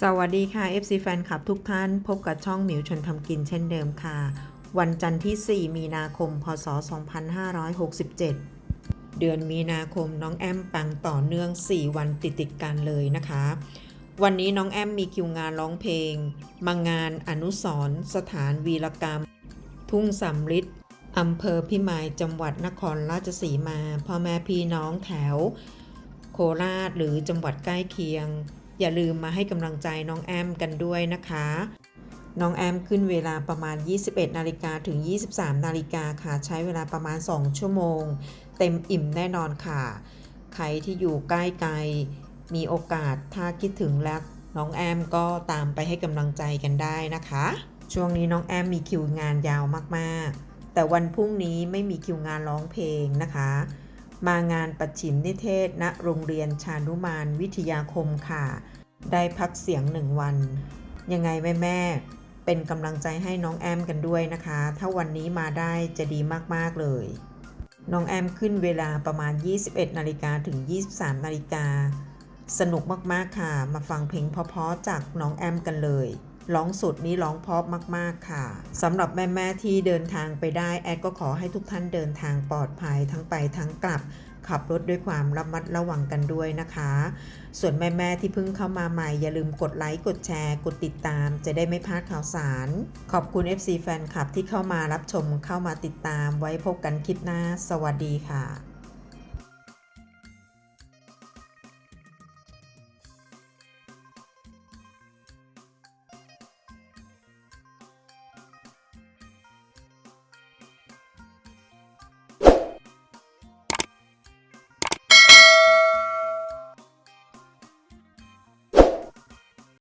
สวัสดีค่ะ FC แฟนคลับทุกท่าน พบกับช่องหมิวชนทำกินเช่นเดิมค่ะ วันจันทร์ที่ 4 มีนาคม พศ 2567 เดือนมีนาคมน้องแอมปังต่อเนื่อง 4 วันติดติดกันเลยนะคะ วันนี้น้องแอมมีคิวงานร้องเพลง มางานอนุสรสถานวีรกรรม ทุ่งสำริดอำเภอพิมายจังหวัดนครราชสีมาพ่อแม่พี่น้องแถว โคราชหรือจังหวัดใกล้เคียง อย่าลืมมาให้กำลังใจน้องแอมกันด้วยนะคะ น้องแอมขึ้นเวลาประมาณ 21 นาฬิกาถึง 23 นาฬิกาค่ะ ใช้เวลาประมาณ 2 ชั่วโมง เต็มอิ่มแน่นอนค่ะ ใครที่อยู่ใกล้ไกล มีโอกาสถ้าคิดถึงแล้วน้องแอมก็ตามไปให้กำลังใจกันได้นะคะ ช่วงนี้น้องแอมมีคิวงานยาวมากๆ แต่วันพรุ่งนี้ไม่มีคิวงานร้องเพลงนะคะ มางานปัจฉิมนิเทศณโรงเรียนชานุมานวิทยาคมค่ะ ได้พักเสียงหนึ่งวัน ยังไงแม่แม่เป็นกำลังใจให้น้องแอมกันด้วยนะคะ ถ้าวันนี้มาได้จะดีมาก ๆ เลย น้องแอมขึ้นเวลาประมาณ 21 นาฬิกาถึง 23 นาฬิกา สนุกมาก ๆ ค่ะ มาฟังเพลงเพราะๆจากน้องแอมกันเลย ร้องสุดนี้ร้องเพราะมาก ๆ ค่ะสำหรับแม่ ๆ ที่เดินทางไปได้ แอดก็ขอให้ทุกท่านเดินทางปลอดภัยทั้งไปทั้งกลับ ขับรถด้วยความระมัดระวังกันด้วยนะคะ ส่วนแม่ ๆ ที่เพิ่งเข้ามาใหม่ อย่าลืมกดไลค์ กดแชร์ กดติดตาม จะได้ไม่พลาดข่าวสาร ขอบคุณ FC แฟนคลับที่เข้ามารับชมเข้ามาติดตามไว้พบกันคลิปหน้า สวัสดีค่ะ